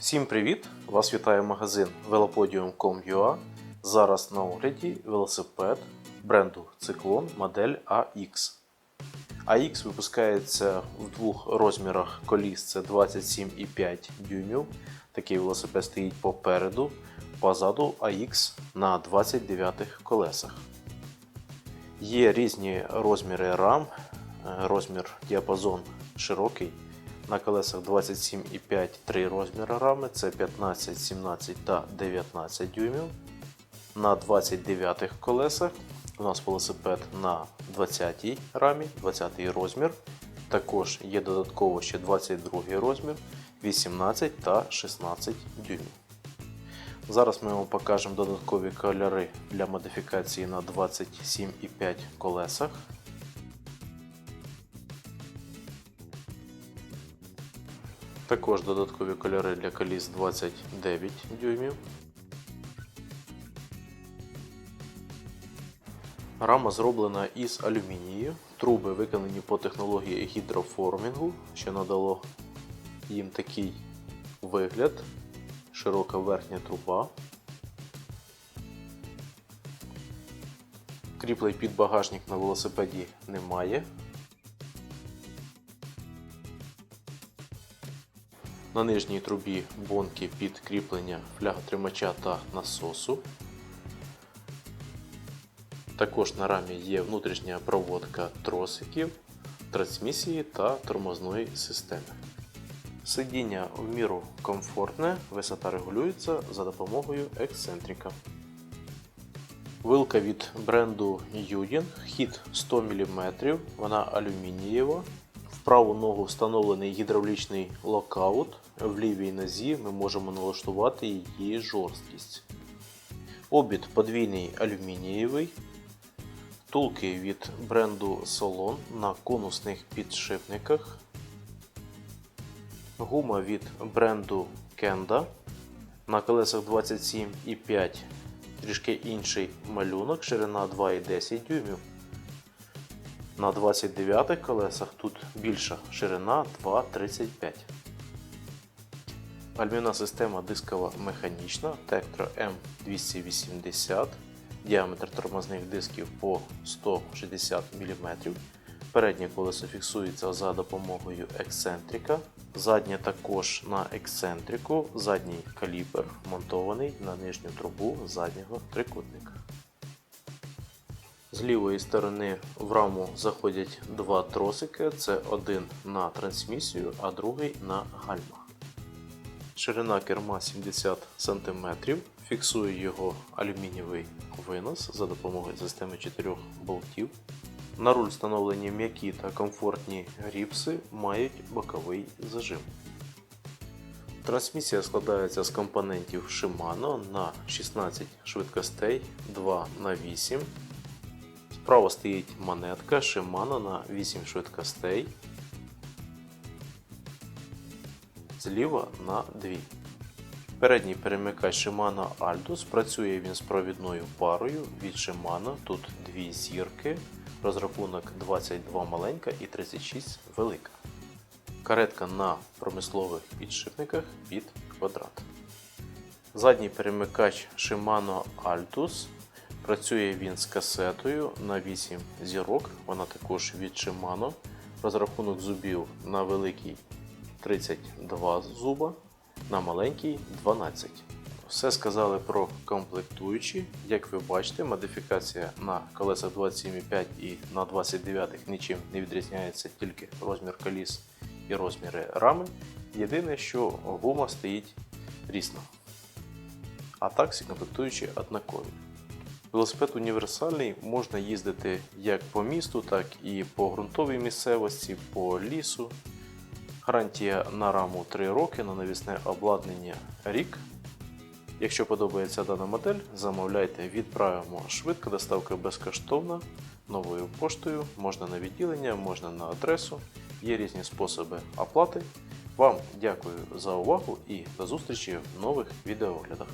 Всім привіт! Вас вітає магазин velopodium.com.ua. Зараз на огляді велосипед бренду Циклон модель AX. AX випускається в двох розмірах коліс: це 27,5 дюймів. Такий велосипед стоїть попереду, позаду AX на 29 колесах. Є різні розміри рам, е, розмір діапазон широкий. На колесах 27,5 три розміри рами це 15, 17 та 19 дюймів. На 29 колесах у нас велосипед на 20 рамі, 20 розмір. Також є додатково ще 22 розмір, 18 та 16 дюймів. Зараз ми вам покажемо додаткові кольори для модифікації на 27,5 колесах. Також додаткові кольори для коліс 29 дюймів. Рама зроблена із алюмінію. Труби виконані по технології гідроформінгу, що надало їм такий вигляд. Широка верхня труба. Кріплей під багажник на велосипеді немає. На нижній трубі бонки під кріплення фляготримача та насосу. Також на рамі є внутрішня проводка тросиків, трансмісії та тормозної системи. Сидіння в міру комфортне, висота регулюється за допомогою ексцентрика. Вилка від бренду Yudin, хід 100 мм, вона алюмінієва. Праву ногу встановлений гідравлічний локаут. В лівій нозі ми можемо налаштувати її жорсткість. Обід подвійний алюмінієвий. Втулки від бренду Solon на конусних підшипниках. Гума від бренду Kenda. На колесах 27,5 трішки інший малюнок, ширина 2,10 дюймів. На 29 колесах тут більша ширина 2,35. Гальмівна система дискова механічна Tektro M280, діаметр тормозних дисків по 160 мм. Переднє колесо фіксується за допомогою ексцентрика. Заднє також на ексцентрику, задній калібр монтований на нижню трубу заднього трикутника. З лівої сторони в раму заходять два тросики, це один на трансмісію, а другий на гальма. Ширина керма 70 см, фіксує його алюмінієвий винос за допомогою системи 4 болтів. На руль встановлені м'які та комфортні гріпси, мають боковий зажим. Трансмісія складається з компонентів Shimano на 16 швидкостей 2 на 8 Справа стоїть монетка Shimano на 8 швидкостей. Зліва на 2. Передній перемикач Shimano Altus працює він з провідною парою від Shimano. Тут дві зірки. Розрахунок 22 маленька і 36 велика. Каретка на промислових підшипниках під квадрат. Задній перемикач Shimano Altus Працює він з касетою на 8 зірок, вона також від Shimano. Розрахунок зубів на великий 32 зуба, на маленький 12. Все сказали про комплектуючі. Як ви бачите, модифікація на колесах 27,5 і на 29 нічим не відрізняється тільки розмір коліс і розміри рами. Єдине, що гума стоїть різно. А так всі комплектуючі однакові. Велосипед універсальний, можна їздити як по місту, так і по ґрунтовій місцевості, по лісу. Гарантія на раму 3 роки, на навісне обладнання рік. Якщо подобається дана модель, замовляйте, відправимо швидко, доставка безкоштовна новою поштою, можна на відділення, можна на адресу. Є різні способи оплати. Вам дякую за увагу і до зустрічі в нових відеооглядах.